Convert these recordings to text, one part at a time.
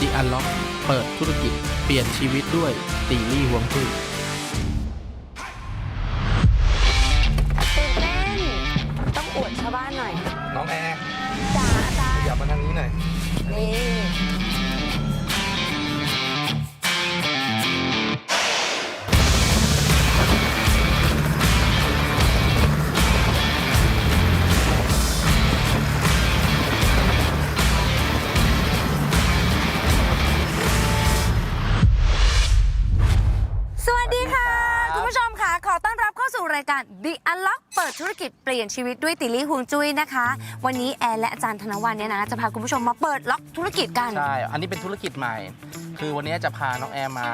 The Unlock เปิดธุรกิจ เปลี่ยนชีวิตด้วยตีลี่หวงจุ้ยตื่นเต้นต้องอวดชาวบ้านหน่อย น้องแอร์จ้าอาจารขย์ยับมาทางนี้หน่อย นี่ การ The Unlock เปิดธุรกิจเปลี่ยนชีวิตด้วยติลี่ฮวงจุ้ยนะคะ วันนี้แอนและอาจารย์ธนวันเนี่ยนะจะพาคุณผู้ชมมาเปิดล็อกธุรกิจกัน ใช่ อันนี้เป็นธุรกิจใหม่ คือวันนี้จะพาน้องแอมมา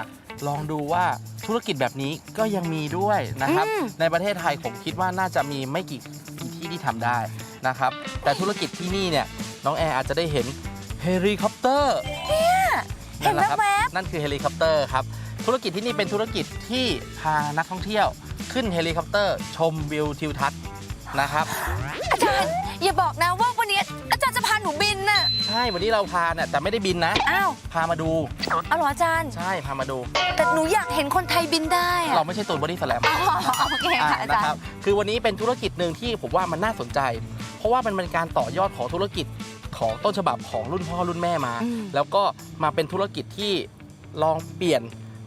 ลองดูว่าธุรกิจแบบนี้ก็ยังมีด้วยนะครับ อืม ในประเทศไทยผมคิดว่าน่าจะมีไม่กี่กี่ที่ที่ทำได้นะครับ แต่ธุรกิจที่นี่เนี่ยน้องแอร์อาจจะได้เห็นเฮลิคอปเตอร์ เห็นแหละครับแวบนั่นคือเฮลิคอปเตอร์ครับ ธุรกิจที่นี่เป็นธุรกิจที่พานักท่องเที่ยว ขึ้นเฮลิคอปเตอร์ ชมวิวทิวทัศน์นะครับๆอาจารย์ อย่าบอกนะว่าวันนี้อาจารย์จะพาหนูบินน่ะ ใช่วันนี้เราพาเนี่ยแต่ไม่ได้บินนะ อ้าวพามาดู เอาเหรออาจารย์ ใช่พามาดู แต่หนูอยากเห็นคนไทยบินได้อะเราไม่ใช่ตูนบอดี้สแลมอ๋อโอเคค่ะอาจารนะครับย์ คือวันนี้เป็นธุรกิจหนึ่งที่ผมว่ามันน่าสนใจ เพราะว่ามันเป็นการต่อยอดของธุรกิจของต้นฉบับของรุ่นพ่อรุ่นแม่มา อืม แล้วก็มาเป็นธุรกิจที่ลองเปลี่ยน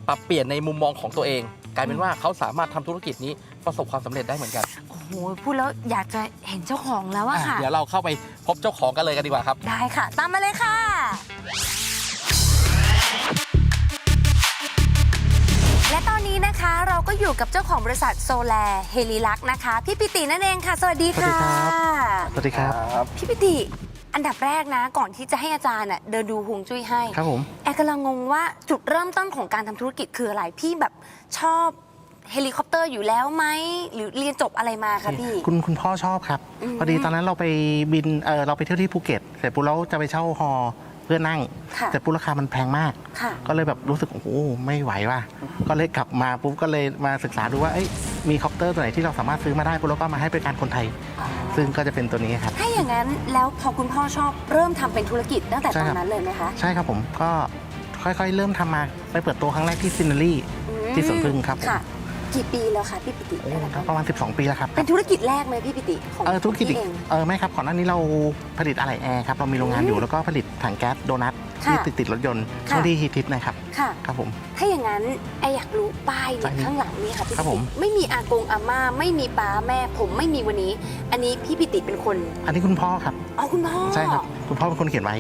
ปรับเปลี่ยนในมุมมองของตัวเอง กลายเป็นว่าเขาสามารถทำธุรกิจนี้ประสบความสำเร็จได้เหมือนกัน โอ้โหพูดแล้วอยากจะเห็นเจ้าของแล้วอะอะค่ะ เดี๋ยวเราเข้าไปพบเจ้าของกันเลยกันดีกว่าครับ ได้ค่ะ ตามมาเลยค่ะ และตอนนี้นะคะเราก็อยู่กับเจ้าของบริษัทโซแลเฮลิลักนะคะ พี่ปิตินั่นเองค่ะ สวัสดีค่ะ สวัสดีครับ พี่ปิติ อันดับแรกนะ ก่อนที่จะให้อาจารย์น่ะเดินดูฮวงจุ้ยให้ ครับผม แอร์กำลังงงว่าจุดเริ่มต้นของการทำธุรกิจคืออะไร พี่แบบชอบเฮลิคอปเตอร์อยู่แล้วไหม หรือเรียนจบอะไรมาคะพี่ คุณคุณพ่อชอบครับ อืมพอดีตอนนั้นเราไปบินเออเราไปเที่ยวที่ภูเก็ตเสร็จปุ๊บเราจะไปเช่าฮอ เพื่อนั่ง ค่ะเสร็จปุ๊บราคามันแพงมาก ค่ะ ก็เลยแบบรู้สึกโอ้โหไม่ไหวว่ะก็เลยกลับมาปุ๊บก็เลยมาศึกษาดูว่าเอ้ยมีคอปเตอร์ตัวไหนที่เราสามารถซื้อมาได้ปุ๊บแล้วก็มาให้บริการคนไทย ซึ่งก็จะเป็นตัวนี้ครับ ถ้าอย่างนั้นแล้วพอคุณพ่อชอบเริ่มทำเป็นธุรกิจตั้งแต่ใช่ตอครันบนั้นเลยไหมคะใช่ครับผมก็ค่อยๆ เริ่มทำมาไปเปิดตัวครั้งแรกที่ซินเนอรี่ อืมที่สวนพึ่งครับผม ค่ะ กี่ปีแล้วคะพี่ปิติโอ้ประมาณ 12 ปีแล้วครับ เป็นธุรกิจแรกไหมพี่ปิติของเออธุรกิจอีกพี่เอง เออไม่ครับก่อนหน้านี้เราผลิตอะไหล่แอร์ครับ เรามีโรงงานอยู่แล้วก็ผลิตถังแก๊สโดนัทค่ะที่ติดติดรถยนต์ค่ะ ช่วงที่ฮิตทิปนะครับ ค่ะ ครับผม ถ้าอย่างนั้นไออยากรู้ป้ายเนี่ยป้ายนี้ข้างหลังนี้ค่ะพี่ครัปิบผติม ไม่มีอากงอาม่าไม่มีป้าแม่ ผมไม่มีวันนี้ อันนี้พี่ปิติเป็นคนอันนี้คุณพ่อครับ อ๋อคุณพ่อใช่ครับ คุณพ่อเป็นคนเขียนไว้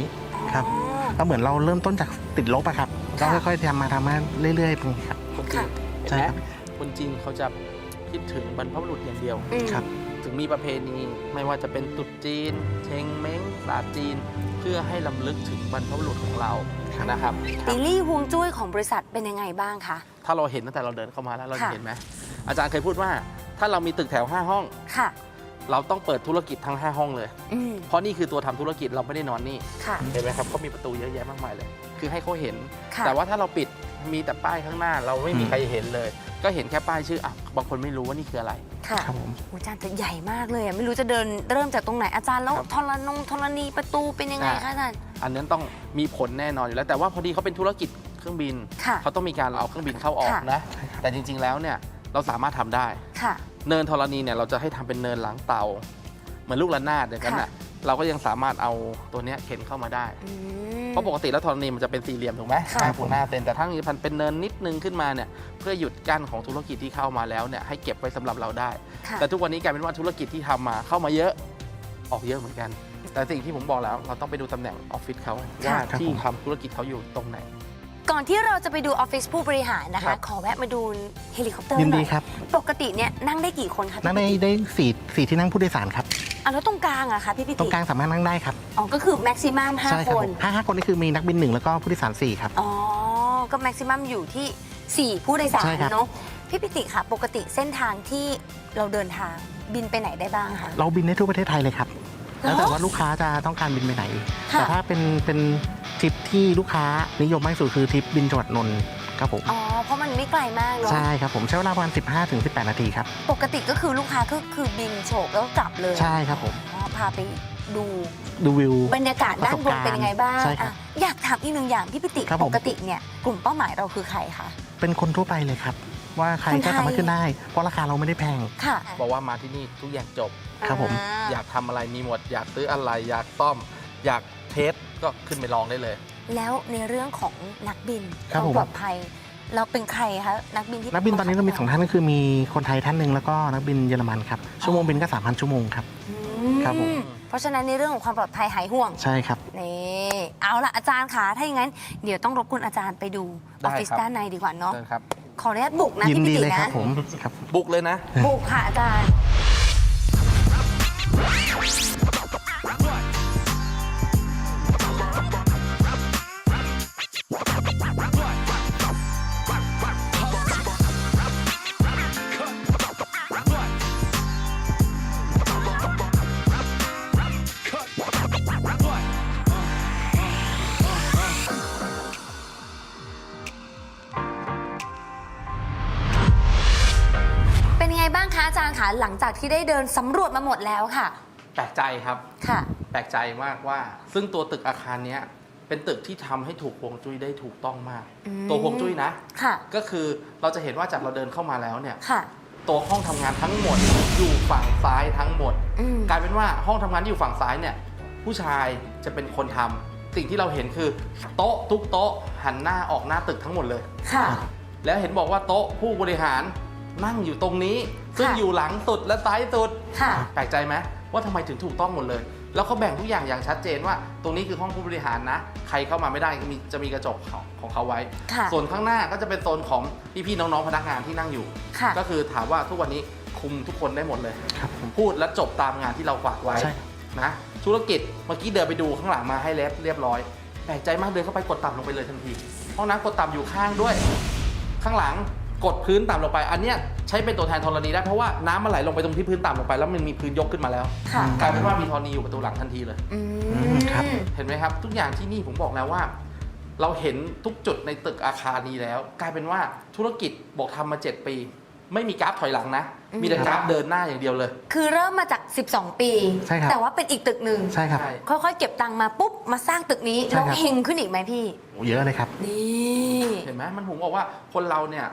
ครับ อ๋อก็เหมือนเราเริ่มต้นจากติดลบอะครับ ก็ค่ะ ค่อยๆทำมาทำมาเรื่อยๆไปครับคนจีนค่ะเห็นใช่ไหมครับ คนจีนเขาจะคิดถึงบรรพบุรุษอย่างเดียว อืม ครับ ถึงมีประเพณีไม่ว่าจะเป็นตรุษจีน เชงเม้งศาสตร์จีน เพื่อให้ลำลึกถึงบรรพบุรุษของเราครับ นะครับติลี่ฮวงจุ้ยของบริษัทเป็นยังไงบ้างคะ ถ้าเราเห็นตั้งแต่เราเดินเข้ามาแล้วเราจะค่ะ เห็นไหมอาจารย์เคยพูดว่า ถ้าเรามีตึกแถว 5 ห้อง ค่ะ เราต้องเปิดธุรกิจทั้ง 5 ห้องเลย อืม เพราะนี่คือตัวทำธุรกิจเราไม่ได้นอนนี่ ค่ะ เห็นไหมครับเขามีประตูเยอะแยะมากมายเลย คือให้เขาเห็น ค่ะ แต่ว่าถ้าเราปิดมีแต่ป้ายข้างหน้าเราไม่มีอืม ใครเห็นเลย ก็เห็นแค่ป้ายชื่ออะบางคนไม่รู้ว่านี่คืออะไร ค่ะครับผม โอ้อาจารย์แต่ใหญ่มากเลยอะไม่รู้จะเดินเริ่มจากตรงไหนอาจารย์แล้วครับ ธรนงธรณีประตูเป็นยังไงอ่าคะอาจารย์ อันนั้นต้องมีผลแน่นอนอยู่แล้ว แต่ว่าพอดีเขาเป็นธุรกิจเครื่องบิน ค่ะ เขาต้องมีการเอาเครื่องบินเข้าออกค่ะ นะ แต่จริงๆแล้วเนี่ยเราสามารถทำได้ ค่ะ เนินธรณีเนี่ยเราจะให้ทำเป็นเนินหลังเตา เหมือนลูกระนาดอย่างนั้นค่ะน่ะ เราก็ยังสามารถเอาตัวเนี้ยเข็นเข้ามาได้ อืม เพราะปกติแล้วธรณีมันจะเป็นสี่เหลี่ยมถูกไหมค่ะห้าคูณห้าเซนแต่ถ้ามีพันเป็นเนินนิดนึงขึ้นมาเนี่ยเพื่อหยุดกั้นของธุรกิจที่เข้ามาแล้วเนี่ยให้เก็บไว้สำหรับเราได้ ค่ะแต่ทุกวันนี้กลายเป็นว่าธุรกิจที่ทำมาเข้ามาเยอะออกเยอะเหมือนกัน แต่สิ่งที่ผมบอกแล้วเราต้องไปดูตำแหน่งออฟฟิศเขาว่าครับที่ผม ทำธุรกิจเขาอยู่ตรงไหน ก่อนที่เราจะไปดูออฟฟิศผู้บริหารนะครัคะ บ ขอแวะมาดูเฮลิคอปเตอร์ยินหน่ดีอยครับ ปกติเนี่ยนั่งได้กี่คนคะนั่งได้ได้สี่สี่ที่นั่งผู้โดยสารครับ อะแล้วตรงกลางอะคะพี่พิตรติงกลางสามารถนั่งได้ครับ อ๋อ ก็คือแม็กซิมัมห้าใช่คครับนผมห้าห้าคนนี่คือมีนักบินหนึ่งแล้วก็ผู้โดยสารสี่ครับ อ๋อ ก็แม็กซิมัมอยู่ที่ 4 ผู้โดยสารใช่ครับ เนาะพี่ปิติค่ะ ปกติเส้นทางที่เราเดินทางบินไปไหนได้บ้างคะ เราบินได้ทั่วประเทศไทยเลยครับ แล้วแต่ว่าลูกค้าจะต้องการบินไปไหน ค่ะ แต่ถ้าเป็นเป็นทริปที่ลูกค้านิยมมากที่สุดคือทริปบินจังหวัดนนท์ ครับผมอ๋อเพราะมันไม่ไกลมากเนาะใช่ครับผมใช้เวลาประมาณ 15ถึง18 นาทีครับปกติก็คือลูกค้าก็คือบินโฉบแล้วกลับเลยใช่ครับผมอ๋อพาไปดูดูวิว บรรยากาศด้านบนเป็นยังไงบ้างใช่ครับอะอยากถามอีกหนึ่งอย่างพี่ปิติครับผม ปกติเนี่ยกลุ่มเป้าหมายเราคือใครคะ เป็นคนทั่วไปเลยครับ ว่าใครคนไทก็ยสามารถขึ้นได้ เพราะราคาเราไม่ได้แพง ค่ะบอกว่ามาที่นี่ทุกอย่างจบ ครับผมอยากทำอะไรมีหมด อยากซื้ออะไร อยากซ่อม อยากเทสก็ขึ้นไปลองได้เลย แล้วในเรื่องของนักบินครับวามผม ปลอดภัย เราเป็นใครคะนักบินที่นักบินตอนนี้เรามีสองท่านก็คือมีคนไทยท่านหนึ่งแล้วก็นักบินเยอรมันครับชั่วโมงบินก็3,000ชั่วโมงครับ อืครับผม เพราะฉะนั้นในเรื่องของความปลอดภัยหายห่วง ใช่ครับ นี่เอาละอาจารย์คะถ้าอย่างนั้น เดี๋ยวต้องรบกวนอาจารย์ไปดูอได้อฟฟิศครับ ด้านในดีกว่าเนาะเชิญครับ ขออนุญาตบุกนะยินพี่ปิดีติเลยคนะรับผมครับ บุกเลยนะ บุกค่ะอาจารย์ ลังจากที่ได้เดินสำรวจมาหมดแล้วค่ะ แปลกใจครับ ค่ะ แปลกใจมากว่า ซึ่งตัวตึกอาคารเนี้ยเป็นตึกที่ทำให้ถูกฮวงจุ้ยได้ถูกต้องมาก อืม ตัวฮวงจุ้ยนะ ค่ะ ก็คือเราจะเห็นว่าจากเราเดินเข้ามาแล้วเนี่ย ค่ะ ตัวห้องทำงานทั้งหมดอยู่ฝั่งซ้ายทั้งหมด อืม กลายเป็นว่าห้องทำงานที่อยู่ฝั่งซ้ายเนี่ย ผู้ชายจะเป็นคนทำสิ่งที่เราเห็นคือโต๊ะทุกโต๊ะหันหน้าออกหน้าตึกทั้งหมดเลย ค่ะ แล้วเห็นบอกว่าโต๊ะผู้บริหารนั่งอยู่ตรงนี้ ซึ่งค่ะอยู่หลังสุดและซ้ายสุดค่ะ แปลกใจไหมว่าทำไมถึงถูกต้องหมดเลย แล้วเขาแบ่งทุกอย่างอย่างชัดเจนว่า ตรงนี้คือห้องผู้บริหารนะ ใครเข้ามาไม่ได้มีจะมีกระจกของของเขาไว้ ค่ะส่วนข้างหน้าก็จะเป็นโซนของพี่ๆน้องๆพนักงานที่นั่งอยู่ ค่ะ ก็คือถามว่าทุกวันนี้คุมทุกคนได้หมดเลย ครับผม พูดและจบตามงานที่เราฝากไว้ใช่ นะธุรกิจเมื่อกี้เดินไปดูข้างหลังมาให้เรียบเรียบร้อยแปลกใจมากเดินเข้าไปกดต่ำลงไปเลยทันทีห้องน้ำกดต่ำอยู่ข้างด้วย ข้างหลัง กดพื้นต่ำลงไป อันเนี้ยใช้เป็นตัวแทนธรณีได้เพราะว่าน้ำมันไหลลงไปตรงที่พื้นต่ำลงไปแล้วมันมีพื้นยกขึ้นมาแล้วค่ะ กลายเป็นว่ามีธรณีอยู่ประตูหลังทันทีเลย อืมครับ เห็นไหมครับ ทุกอย่างที่นี่ผมบอกแล้วว่า เราเห็นทุกจุดในตึกอาคารนี้แล้ว กลายเป็นว่าธุรกิจบอกทำมา 7 ปี ไม่มีกราฟถอยหลังนะ มีแต่กราฟเดินหน้าอย่างเดียวเลย คือเริ่มมาจาก 12 ปี ใช่ครับ แต่ว่าเป็นอีกตึกหนึ่ง ใช่ครับใช่ค่อยๆ เก็บตังค์มาปุ๊บ มาสร้างตึกนี้ ใช่แล้วครับ เฮงขึ้นอีกไหมพี่ โอ้เยอะเลยครับ นี่ เห็นไหมมันผมบอกว่าคนเราเนี่ย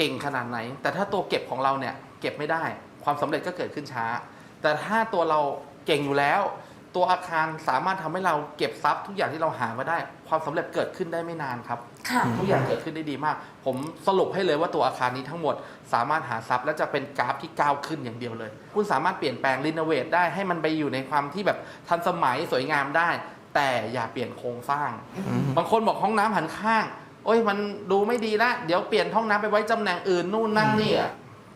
เก่งขนาดไหน แต่ถ้าตัวเก็บของเราเนี่ยเก็บไม่ได้ ความสำเร็จก็เกิดขึ้นช้า แต่ถ้าตัวเราเก่งอยู่แล้ว ตัวอาคารสามารถทำให้เราเก็บทรัพย์ทุกอย่างที่เราหามาได้ ความสำเร็จเกิดขึ้นได้ไม่นานครับค่ะทุกอย่างเกิดขึ้นได้ดีมาก ผมสรุปให้เลยว่าตัวอาคารนี้ทั้งหมด สามารถหาทรัพย์และจะเป็นกราฟที่ก้าวขึ้นอย่างเดียวเลย คุณสามารถเปลี่ยนแปลงรีโนเวทได้ให้มันไปอยู่ในความที่แบบทันสมัยสวยงามได้ แต่อย่าเปลี่ยนโครงสร้างอืมบางคนบอกห้องน้ำหันข้างโอ้ยมันดูไม่ดีละเดี๋ยวเปลี่ยนห้องน้ำไปไว้ตำแหน่งอื่นนู่นนั่นนี่อะ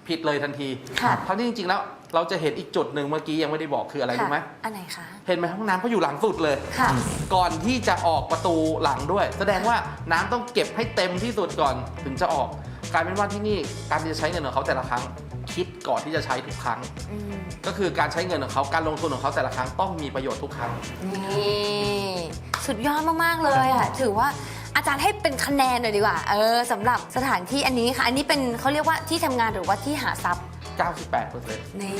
ผิดเลยทันทีค่ะทั้งที่จริงๆแล้วเราจะเห็นอีกจุดหนึ่งเมื่อกี้ยังไม่ได้บอกคืออะไรรู้ไหมอันไหนคะ เห็นไหมห้องน้ำเขาอยู่หลังสุดเลย ค่ะ ก่อนที่จะออกประตูหลังด้วย แสดงว่าน้ำต้องเก็บให้เต็มที่สุดก่อนถึงจะออกกลายเป็นว่าที่นี่การที่จะใช้เงินของเขาแต่ละครั้ง คิดก่อนที่จะใช้ทุกครั้ง อืม ก็คือการใช้เงินของเขาการลงทุนของเขาแต่ละครั้งต้องมีประโยชน์ทุกครั้ง นี่ สุดยอดมาก ๆ เลยอะ ถือว่า อาจารย์ให้เป็นคะแนนหน่อยดีกว่า เออสำหรับสถานที่อันนี้ค่ะ อันนี้เป็นเขาเรียกว่าที่ทำงานหรือว่าที่หาทรัพย์98%นี่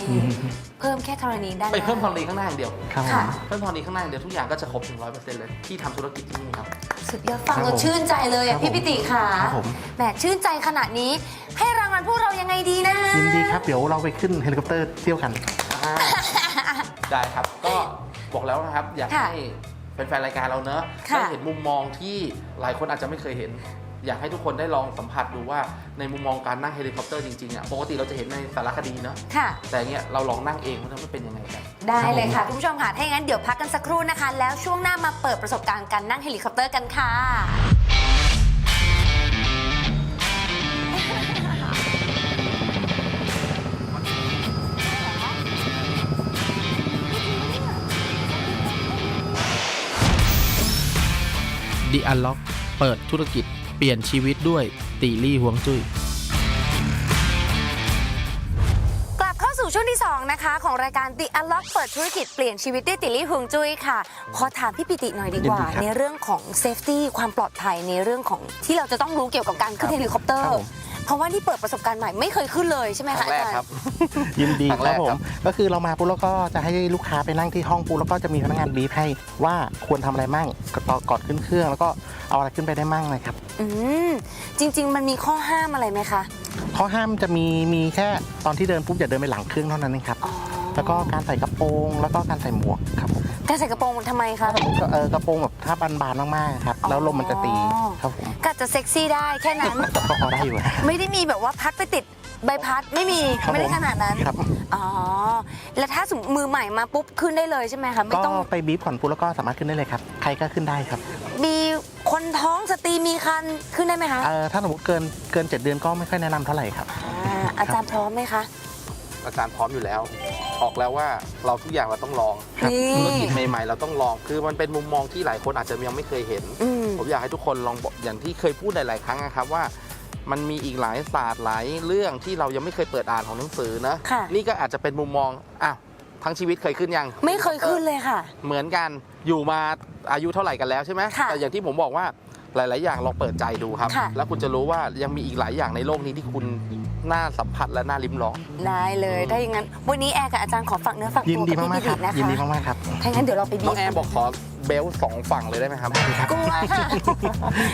เพิ่มแค่ธรณีด้านหไปน้า เพิ่มธรณีข้างหน้าอย่างเดียว ครับผค่ะมเพิ่มธรณีข้างหน้าอย่างเดียวทุกอย่างก็จะครบถึง100%เลยที่ทำธุรกิจที่นี่ครับ สุดยอดฟังครับแล้วผมชื่นใจเลยครัอะบพี่ผมปิติค่ะครับผม แหมชื่นใจขนาดนี้ ให้รางวัลพวกเรายังไงดีนะยินดีครับ เดี๋ยวเราไปขึ้นเฮลิคอปเตอร์เที่ยวกัน อ่าได้ครับ ก็บอกแล้วนะครับ อยากค่ะให้เป็น แฟนรายการเราเนอะค่ะได้เห็นมุมมองที่หลายคนอาจจะไม่เคยเห็น อยากให้ทุกคนได้ลองสัมผัสดูว่าในมุมมองการนั่งเฮลิคอปเตอร์จริงๆอะปกติเราจะเห็นในสารคดีเนอะค่ะ แต่เนี้ยเราลองนั่งเองว่ามันเป็นยังไงกันได้เลยค่ะ คุณผู้ชมค่ะถ้าอย่างนั้นเดี๋ยวพักกันสักครู่นะคะ แล้วช่วงหน้ามาเปิดประสบการณ์การนั่งเฮลิคอปเตอร์กันค่ะ The Unlock เปิดธุรกิจ เปลี่ยนชีวิตด้วยตีลี่หวงจุ้ย กลับเข้าสู่ช่วงที่ 2 นะคะ ของรายการ The Unlock เปิดธุรกิจเปลี่ยนชีวิตด้วยติลี่ฮวงจุ้ยค่ะ ขอถามพี่ปิติหน่อยดีกว่า ยินดีครับในเรื่องของ safety ความปลอดภัยในเรื่องของที่เราจะต้องรู้เกี่ยวกับการขึ้นเฮลิคอปเตอครัร์บผม เพราะว่านี่เปิดประสบการณ์ใหม่ไม่เคยขึ้นเลยใช่ไหมครั้คะงแรกอาจารย์ครับ ยินดีครั้งคแรรับกผครัมบก็คือเรามาปุ๊บแล้วก็จะให้ลูกค้าไปนั่งที่ห้องปุ๊บแล้วก็จะมีพนักงานบีบให้ว่าควรทำอะไรมั่งก่อนก่อนขึ้นเครื่อง แล้วก็ เอาอะไรขึ้นไปได้มั่งนะครับ อืมจริง ๆ มันมีข้อห้ามอะไรไหมคะ ข้อห้ามจะมีมีแค่ตอนที่เดินปุ๊บอย่าเดินไปหลังเครื่องเท่านั้นเองครับ อ๋อแล้วก็การใส่กระโปรงแล้วก็การใส่หมวกครับผมการใส่กระโปรงทำไมคะ ถ้าสมมติเออกระโปรงแบบถ้าบานๆมากๆครับแล้วลมมันจะตีอ๋อ ครับผมก็จะเซ็กซี่ได้แค่นั้น ก็พอได้อยู่นะไม่ได้มีแบบว่าพัดไปติดใบพัดไม่มีครับไม่ได้ผมขนาดนั้น ครับอ๋อ แล้วถ้าสมมติมือใหม่มาปุ๊บขึ้นได้เลยใช่ไหมคะ ไม่ก็ต้องไปบีบก่อนปุ๊บแล้วก็สามารถขึ้นได้เลยครับ ใครก็ขึ้นได้ครับ มี คนท้องสตรีมีคันขึ้นได้ไหมคะเอ่อถ้าสมมติเกินเกิน 7 เดือนก็ไม่ค่อยแนะนำเท่าไหร่ครับ อ่าอาจารย์พร้อมไหมคะ อาจารย์พร้อมอยู่แล้ว ออกแล้วว่าเราทุกอย่างเราต้องลองครับ นี่ ธุรกิจใหม่ ๆ เราต้องลอง คือมันเป็นมุมมองที่หลายคนอาจจะยังไม่เคยเห็น อืม ผมอยากให้ทุกคนลองบอกอย่างที่เคยพูดหลาย ๆ ครั้งนะครับว่า มันมีอีกหลายศาสตร์หลายเรื่องที่เรายังไม่เคยเปิดอ่านของหนังสือนะ ค่ะ นี่ก็อาจจะเป็นมุมมองอ้าวทั้งชีวิตเคยขึ้นยังไม่เคยขึ้นเลยค่ะ เหมือนกัน อยู่มาอายุเท่าไหร่กันแล้วใช่ไหมค่ะแต่อย่างที่ผมบอกว่าหลาย ๆ อย่างลองเปิดใจดูครับ ค่ะ แล้วคุณจะรู้ว่ายังมีอีกหลายอย่างในโลกนี้ที่คุณน่าสัมผัสและน่าลิ้มลอง ได้เลยถ้าอย่างนั้นวันนี้แอร์กับอาจารย์ขอฝากเนื้อฝากยินตัวดีกับมากพี่ๆคดิรับนะคะยินดีมาก ๆ ครับ ถ้างั้นเดี๋ยวเราไปบีน้องแอร์บอกขอเบลต์สองฝั่งเลยได้ไหมครับ กลัวค่ะ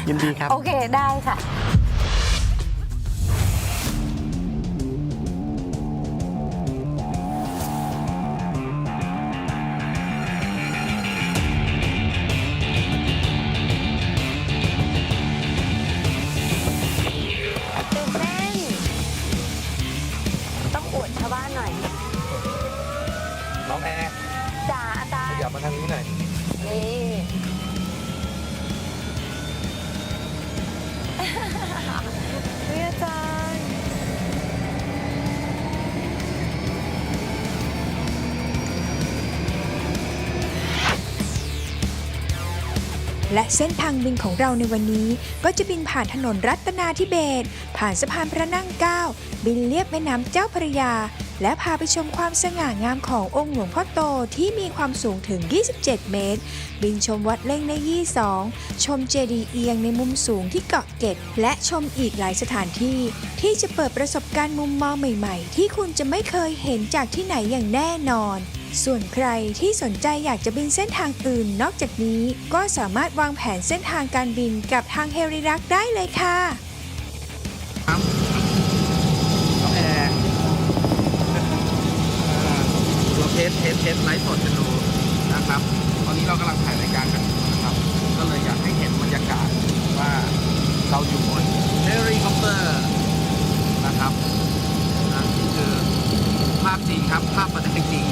ยินดีครับ โอเคได้ค่ะ อาจารย์อย่ามาทางนี้หน่อย นี่นี่อาจารย์และเส้นทางบินของเราในวันนี้ ก็จะบินผ่านถนนรัตนาธิเบศผ่านสะพานพระนั่งเก้าบินเลียบแม่น้ำเจ้าพระยา และพาไปชมความสง่างามขององค์หลวงพ่อโตที่มีความสูงถึง 27 เมตร บินชมวัดเล่งในยี่สองชมเจดีย์เอียงในมุมสูงที่เกาะเกร็ดและชมอีกหลายสถานที่ ที่จะเปิดประสบการณ์มุมมองใหม่ๆ ที่คุณจะไม่เคยเห็นจากที่ไหนอย่างแน่นอน ส่วนใครที่สนใจอยากจะบินเส้นทางอื่นนอกจากนี้ ก็สามารถวางแผนเส้นทางการบินกับทางเฮริรักได้เลยค่ะ สเทสเทสไลฟ์สดกันดูนะครับ ตอนนี้เรากำลังถ่ายรายการกันนะครับ ก็เลยอยากให้เห็นบรรยากาศว่าเราอยู่บนเฮลิคอปเตอร์นะครับนะนี่คือภาพจริงครับ ภาพประเด็นจริง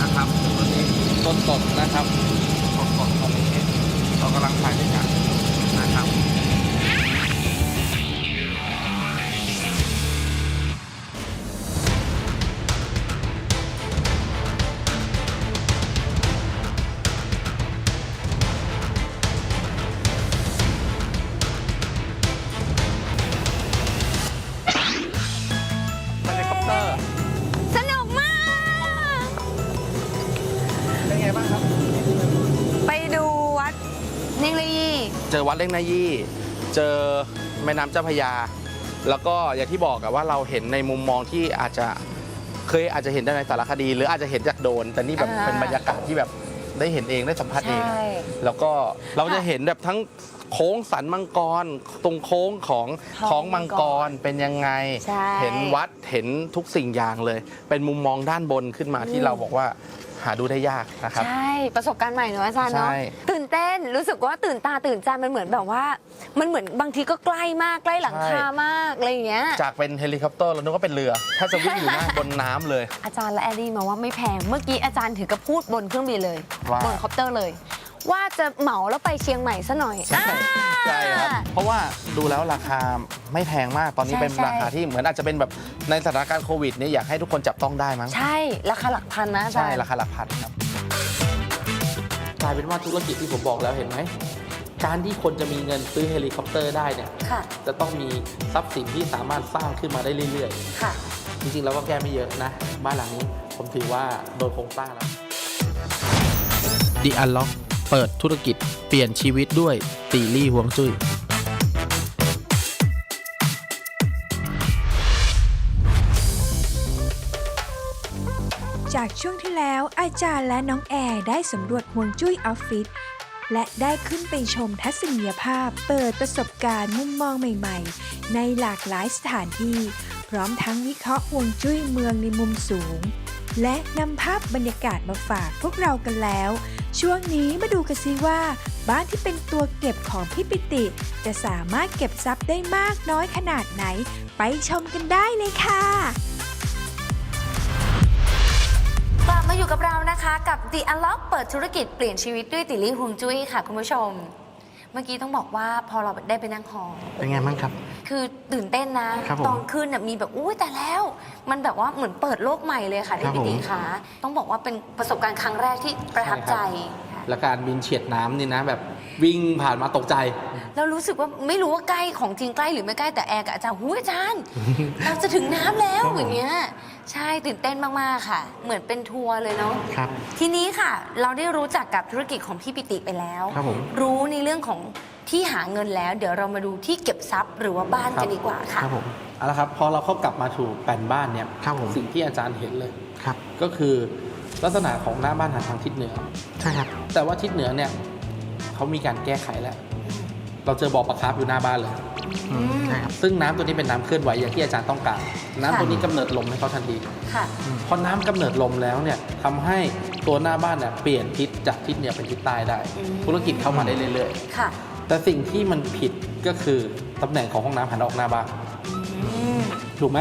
นะครับตอนนี้สดๆนะครับสดสดๆตอนนี้เรากำลังถ่ายรายการนะครับ ดเล่งนายี่ เจอแม่น้ำเจ้าพระยา แล้วก็อย่างที่บอกอะว่าเราเห็นในมุมมองที่อาจจะเคยอาจจะเห็นได้ในสารคดี หรืออาจจะเห็นจากโดรนแต่นี่แบบอ่า เป็นบรรยากาศที่แบบได้เห็นเองได้สัมผัสเอง ใช่ แล้วก็เราจะค่ะเห็นแบบทั้งโค้งสันมังกร ตรงโค้งของท้ท้อองงมัมังงกกรรเป็นยังไง ใช่เห็นวัดเห็นทุกสิ่งอย่างเลย เป็นมุมมองด้านบนขึ้นมาที่เราบอกว่า หาดูได้ยากนะครับ ใช่ ประสบการณ์ใหม่เนอะอาจารย์เนาะใช่ ตื่นเต้นรู้สึกว่าตื่นตาตื่นใจมันเหมือนแบบว่า มันเหมือนบางทีก็ใกล้มากใกล้หลังคามากอะไรอย่างเงี้ย จากเป็นเฮลิคอปเตอร์เรานึกว่าเป็นเรือ ถ้าจะวิ่งอยู่หน้าบนน้ำเลย อาจารย์และแอดดี้มาว่าไม่แพง เมื่อกี้อาจารย์ถึงกับพูดบนเครื่องบินเลยว่า บนคอปเตอร์เลย ว่าจะเหมาแล้วไปเชียงใหม่ซะหน่อย ใช่อ่าใช่ครับ เพราะว่าดูแล้วราคาไม่แพงมากตอนนี้ใช่เป็นใช่ ราคาที่เหมือนอาจจะเป็นแบบในสถานการณ์โควิดเนี่ยอยากให้ทุกคนจับต้องได้มั้ง ใช่ราคาหลักพันนะอาจารใช่ย์ ราคาหลักพันครับกลายเป็นว่าธุรกิจที่ผมบอกแล้วเห็นไหม การที่คนจะมีเงินซื้อเฮลิคอปเตอร์ได้เนี่ย ค่ะ จะต้องมีทรัพย์สินที่สามารถสร้างขึ้นมาได้เรื่อย ค่ะ ๆ จริงๆเราก็แก้ไม่เยอะนะ บ้านหลังนี้ผมถือว่าโดยโครงสร้างแล้ว The Unlock เปิดธุรกิจเปลี่ยนชีวิตด้วยตีลี่ฮวงจุย้ยจากช่วงที่แล้วอาจารย์และน้องแอร์ได้สำรวจฮวงจุ้ยออฟฟิศและได้ขึ้นไปชมทัศนียภาพ เปิดประสบการณ์มุมมองใหม่ๆ ในหลากหลายสถานที่ พร้อมทั้งวิเคราะห์ฮวงจุ้ยเมืองในมุมสูง และนำภาพบรรยากาศมาฝากพวกเรากันแล้ว ช่วงนี้มาดูกันซิว่า บ้านที่เป็นตัวเก็บของพี่ปิติ จะสามารถเก็บทรัพย์ได้มากน้อยขนาดไหน ไปชมกันได้เลยค่ะ กลับมาอยู่กับเรานะคะ กับ The Unlock เปิดธุรกิจเปลี่ยนชีวิตด้วยติลี่ฮวงจุ้ยค่ะคุณผู้ชม เมื่อกี้ต้องบอกว่าพอเราได้ไปนั่งหอเป็นไงบ้างครับ คือตื่นเต้นนะ ครับผมตอนขึ้นน่ะมีแบบอุ้ยแต่แล้ว มันแบบว่าเหมือนเปิดโลกใหม่เลยค่ะครัพี่บปิติผมคะต้องบอกว่าเป็นประสบการณ์ครั้งแรกที่ประทับใจค่ะ และการบินเฉียดน้ำนี่นะแบบ วิ่งผ่านมาตกใจแล้วรู้สึกว่าไม่รู้ว่าใกล้ของจริงใกล้หรือไม่ใกล้แต่แอร์กับอาจารย์หูยอาจารย์ เราจะถึงน้ำแล้วครับผมอย่างเงี้ยใช่ตื่นเต้นมากๆค่ะ เหมือนเป็นทัวร์เลยเนาะครับ ทีนี้ค่ะ เราได้รู้จักกับธุรกิจของพี่ปิติไปแล้ว ครับผม รู้ในเรื่องของที่หาเงินแล้ว เดี๋ยวเรามาดูที่เก็บทรัพย์หรือว่าบ้านครักันบดีกว่าคค่ะรับผมเอาละครับพอเราเข้ากลับมาถูกแปลนบ้านเนี่ยครับผมสิ่งที่อาจารย์เห็นเลย ครับ ก็คือลักษณะของหน้าบ้านหันทางทิศเหนือ ใช่ครับ แต่ว่าทิศเหนือเนี่ย เขามีการแก้ไขแล้ว เราเจอบ่อปลาคาร์ฟอยู่หน้าบ้านเลย อืมใช่ครับ ซึ่งน้ำตัวนี้เป็นน้ำเคลื่อนไหวอย่างที่อาจารย์ต้องการ น้ำตัวนี้กำเนิดลมให้เขาทันทีค่ะ พอน้ำกำเนิดลมแล้วเนี่ยทำให้ตัวหน้าบ้านเนี่ยเปลี่ยนทิศจากทิศเหนือเป็นทิศใต้ได้ อืม ธุรกิจเข้ามาได้เรื่อยค่ะๆ แต่สิ่งที่มันผิดก็คือตำแหน่งของห้องน้ำหันออกหน้าบ้านอืมถูกไหม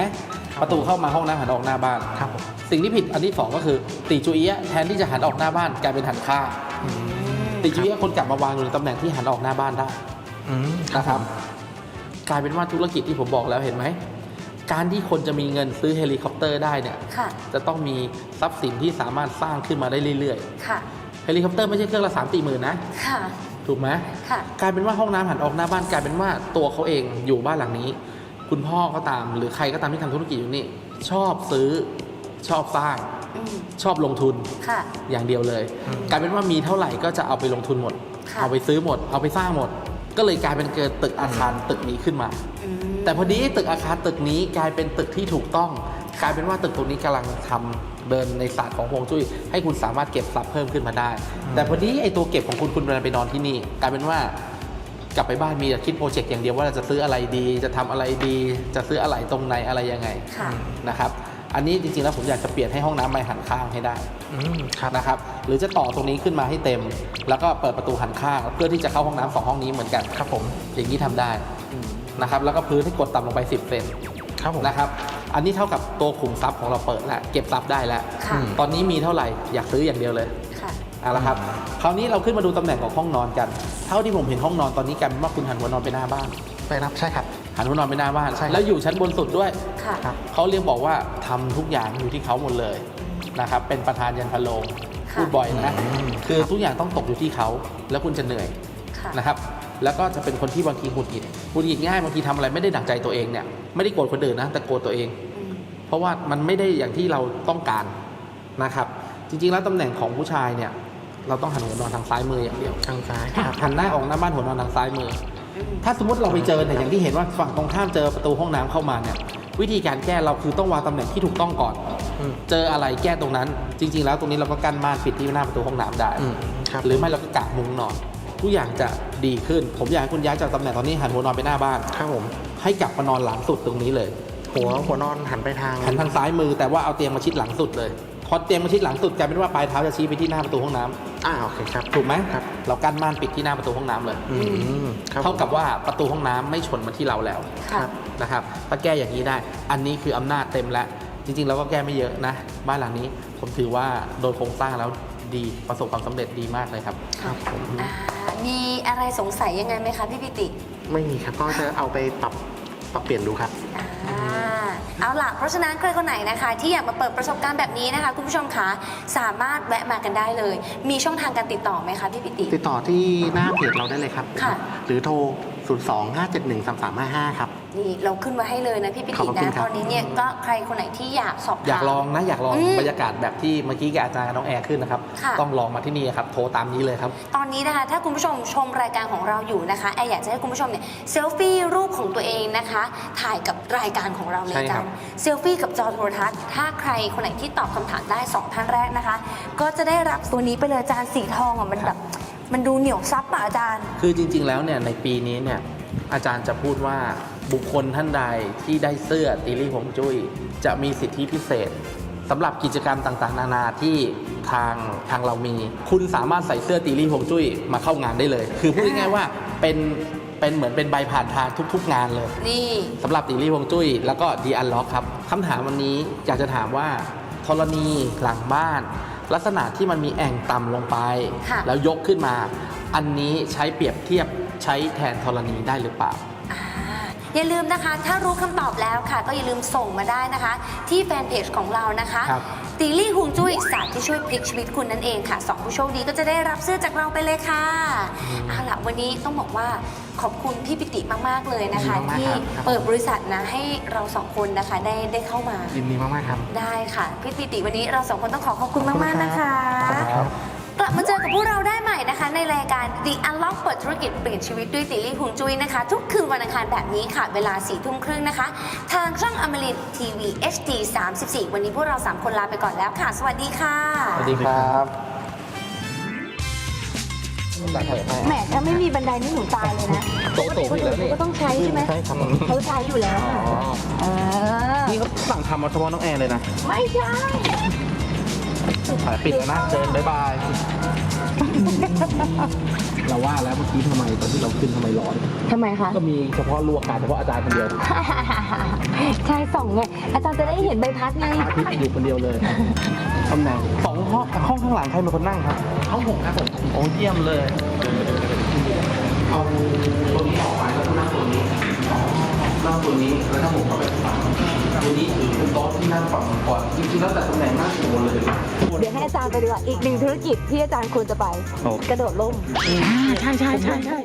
ประตูเข้ามาห้องน้ำหันออกหน้าบ้าน ครับผมสิ่งที่ผิดอันที่สองก็คือตีจูเอียะแทนที่จะหันออกหน้าบ้านกลายเป็นหันข้าง ตีจูเอียะคนกลับมาวางอยู่ในตำแหน่งที่หันออกหน้าบ้านได้อืมนะครับ กลายเป็นว่าธุรกิจที่ผมบอกแล้วเห็นไหม การที่คนจะมีเงินซื้อเฮลิคอปเตอร์ได้เนี่ย ค่ะ จะต้องมีทรัพย์สินที่สามารถสร้างขึ้นมาได้เรื่อยค่ะ ๆ เฮลิคอปเตอร์ไม่ใช่เครื่องละสามสี่หมื่นนะ ค่ะ ถูกไหม ค่ะ กลายเป็นว่าห้องน้ำหันออกหน้าบ้านกลายเป็นว่าตัวเขาเองอยู่บ้านหลังนี้ คุณพ่อก็ตามหรือใครก็ตามที่ทำธุรกิจอยู่นี่ ชอบซื้อชอบสร้าง อืมชอบลงทุนค่ะ อย่างเดียวเลยกลายเป็นว่ามีเท่าไหร่ก็จะเอาไปลงทุนหมด ค่ะ เอาไปซื้อหมด เอาไปสร้างหมด ก็เลยกลายเป็นเกิดตึกอาคารตึกนี้ขึ้นมา อืมแต่พอดีตึกอาคารตึกนี้กลายเป็นตึกที่ถูกต้อง กลายเป็นว่าตึกตรงนี้กำลังทำเดินในศาสตร์ของฮวงจุ้ยให้คุณสามารถเก็บทรัพย์เพิ่มขึ้นมาได้ แต่พอดีไอ้ตัวเก็บของคุณคุณเดินไปนอนที่นี่ กลายเป็นว่ากลับไปบ้านมีแต่คิดโปรเจกต์อย่างเดียวว่าเราจะซื้ออะไรดี จะทำอะไรดี จะซื้ออะไรตรงไหนอะไรยังไงค่ะ นะครับ อันนี้จริงๆแล้วผมอยากจะเปลี่ยนให้ห้องน้ำไปหันข้างให้ได้อืมครับนะครับ หรือจะต่อตรงนี้ขึ้นมาให้เต็ม แล้วก็เปิดประตูหันข้าง เพื่อที่จะเข้าห้องน้ำสองห้องนี้เหมือนกันครับผมอย่างนี้ทำได้นะครับ แล้วก็พื้นให้กดต่ำลงไป 10เซนครับผม นะครับ อันนี้เท่ากับตัวขุมทรัพย์ของเราเปิดแล้วเก็บทรัพย์ได้แล้ว ค่ะ ตอนนี้มีเท่าไหร่อยากซื้ออย่างเดียวเลย ค่ะ เอาละครับ คราวนี้เราขึ้นมาดูตำแหน่งของห้องนอนกัน เท่าที่ผมเห็นห้องนอนตอนนี้กลายเป็นว่าคุณหันหัวนอนไปหน้าบ้าน ไปรับใช่ครับ หันหัวนอนไปหน้าบ้าน ใช่ครับ แล้วอยู่ชั้นบนสุดด้วย ค่ะ ครับ เขาเรียกบอกว่าทำทุกอย่างอยู่ที่เขาหมดเลยนะครับ เป็นประธานยันพะโลงค่ะ พูดบ่อยนะ คือทุกอย่างต้องตกอยู่ที่เขา แล้วคุณจะเหนื่อยค่ะ นะครับ แล้วก็จะเป็นคนที่บางทีหงุดหงิดหงุดหงิดง่ายบางทีทำอะไรไม่ได้ดั่งใจตัวเองเนี่ยไม่ได้โกรธคนอื่นนะแต่โกรธตัวเอง อืม เพราะว่ามันไม่ได้อย่างที่เราต้องการนะครับ จริงๆแล้วตำแหน่งของผู้ชายเนี่ยเราต้องหันหัวนอนทางซ้ายมืออย่างเดียว ทางซ้ายครับหันหน้าออกหน้าบ้านหัวนอนทางซ้ายมืออืม ถ้าสมมติเราไปเจอเนี่ยอย่างที่เห็นว่าฝั่งตรงข้ามเจอประตูห้องน้ำเข้ามาเนี่ยวิธีการแก้เราคือต้องวางตำแหน่งที่ถูกต้องก่อนอืมเจออะไรแก้ตรงนั้น จริง ๆ แล้วตรงนี้เราก็กั้นม่านปิดที่หน้าประตูห้องน้ำได้อืมครับหรือไม่เราก็กางมุ้งนอนทุกอย่างจะดีขึ้น ผมอยากให้คุณย้ายจากตำแหน่งตอนนี้หันหัวนอนไปหน้าบ้านครับผมให้กลับมานอนหลังสุดตรงนี้เลย หัวหัวนอนหันไปทางหันทางซ้ายมือแต่ว่าเอาเตียงมาชิดหลังสุดเลยพ อเตียงมาชิดหลังสุดกลายเป็นว่าปลายเท้าจะชี้ไปที่หน้าประตูห้องน้ำอ่าโอเคครับ ถูกไหมครับเรากั้นม่านปิดที่หน้าประตูห้องน้ำเลย อืมครับเท่ากับว่าประตูห้องน้ำไม่ชนมาที่เราแล้วค่ะ นะครับ ถ้าแก้อย่างนี้ได้ อันนี้คืออำนาจเต็มแล้ว จริงๆเราก็แก้ไม่เยอะนะ บ้านหลังนี้ผมถือว่าโดยโครงสร้างแล้วดีประสบความสำเร็จดีมากเลยครับ ครับผม อ่ามีอะไรสงสัยยังไงไหมคะพี่ปิติ ไม่มีครับก็จะเอาไปปรับ ปรับเปลี่ยนดูครับ อ่าเอาล่ะ เพราะฉะนั้นใครคนไหนนะคะ ที่อยากมาเปิดประสบการณ์แบบนี้นะคะ คุณผู้ชมคะสามารถแวะมากันได้เลย มีช่องทางการติดต่อไหมคะพี่ปิติ ติดต่อที่หน้าเพจเราได้เลยครับ ค่ะ หรือโทร 0 2 5 7 1 3 3 5 5 ครับ นี่เราขึ้นมาให้เลยนะพี่ปิขอติบคุณนะครับ ตอนนี้เนี่ยก็ใครคนไหนที่อยากสอบถามอยากลองนะอยากลองอืมบรรยากาศแบบที่เมื่อกี้กับอาจารย์กับน้องแอร์ขึ้นนะครับ ค่ะ ต้องลองมาที่นี่ครับ โทรตามนี้เลยครับ ตอนนี้นะคะถ้าคุณผู้ชมชมรายการของเราอยู่นะคะแอร์อยากจะให้คุณผู้ชมเนี่ยเซลฟี่รูปของตัวเองนะคะ ถ่ายกับรายการของเราในใช่ครัการบเซลฟี่กับจอโทรทัศน์ ถ้าใครคนไหนที่ตอบคำถามได้สองท่านแรกนะคะ ก็จะได้รับตัวนี้ไปเลยอาจารย์สีทองอะมันแบบมันดูเหนียวซับอะอาจารย์ คือจริงๆแล้วเนี่ยในปีนี้เนี่ยอาจารย์จะพูดว่า บุคคลท่านใดที่ได้เสื้อตีรี่หงจุ้ยจะมีสิทธิพิเศษสำหรับกิจกรรมต่างๆ นานาที่ทางทางเรามี คุณสามารถใส่เสื้อตีรี่หงจุ้ยมาเข้างานได้เลย คือพูดง่ายๆว่าเป็นเป็นเหมือนเป็นใบผ่านทางทุก ๆ งานเลยนี่สำหรับตีรี่ฮวงจุ้ยแล้วก็ดีอันล็อกครับคำถามวันนี้อยากจะถามว่าธรณีหลังบ้าน ลักษณะที่มันมีแอ่งต่ำลงไปค่ะแล้วยกขึ้นมา อันนี้ใช้เปรียบเทียบใช้แทนธรณีได้หรือเปล่า อ่าอย่าลืมนะคะ ถ้ารู้คำตอบแล้วค่ะ ก็อย่าลืมส่งมาได้นะคะ ที่แฟนเพจของเรานะคะ ครับ ตีลี่ฮวงจุ้ยศาสตร์ที่ช่วยพลิกชีวิตคุณนั่นเองค่ะสองผู้โชคดีก็จะได้รับเสื้อจากเราไปเลยค่ะเอาล่ะวันนี้ต้องบอกว่าขอบคุณพี่ปิติมากๆเลยนะคะ ยินดีมากๆที่ครับเปิดบริษัทนะให้เราสองคนนะคะได้ได้เข้ามา ยินดีมาก ๆ ครับ ได้ค่ะ พี่ปิติวันนี้เราสองคนต้องขอขอบคุณมากๆนะคะ ขอบคุณครับ กลับมาเจอกับพวกเราได้ใหม่นะคะ ในรายการ The Unlock เปิดธุรกิจเปลี่ยนชีวิตด้วยติลี่หุงจุ้ยนะคะ ทุกคืนวันอังคารแบบนี้ค่ะเวลา4ี่ทุ่มครึ่งนะคะ ทางช่องอมรินทีวี HD 34 วันนี้พวกเรา 3 คนลาไปก่อนแล้วค่ะ สวัสดีค่ะสวัสดีครับแหมถ้าไม่มีบันไดนี่หนูตายเลยนะโต๊ะโต๊ะอยู่แล้วนี่ก็ต้องใช้ใช่ไหมใช่ครับเขาใช้อยู่แล้วค่ะเออนี่เขาสั่งทำมาเฉพาะน้องแอร์เลยนะ ไม่ใช่ ขายปิดแล้วนะเชิญบ๊ายบาย เราว่าแล้วเมื่อกี้ทำไมตอนที่เราขึ้นทำไมร้อน ทำไมคะ ก็มีเฉพาะลวกกาศเฉพาะอาจารย์คนเดียวใช่ส่องไงอาจารย์จะได้เห็นใบพัดไงอาทิตย์อยู่คนเดียวเลยตำแหน่งสองห้องห้องข้างหลังใครเป็นคนนั่งครับห้องหกครับผมโอ้เยี่ยมเลยเอาตัวนี้ออกไปแล้วก็นั่งตัวนี้นั่งตัวนี้แล้วถ้าผมเข้าไปฝั่ง ตัวนี้ถือเป็นโต๊ะที่นั่งฝั่งก่อนจริงๆแล้วแต่ตำแหน่งนั่งอยู่บนเลยเดี๋ยวให้อาจารย์ไปดีกว่าอีกหนึ่งธุรกิจที่อาจารย์ควรจะไป โอ้ กระโดดร่มใช่ใช่ใช่ใช่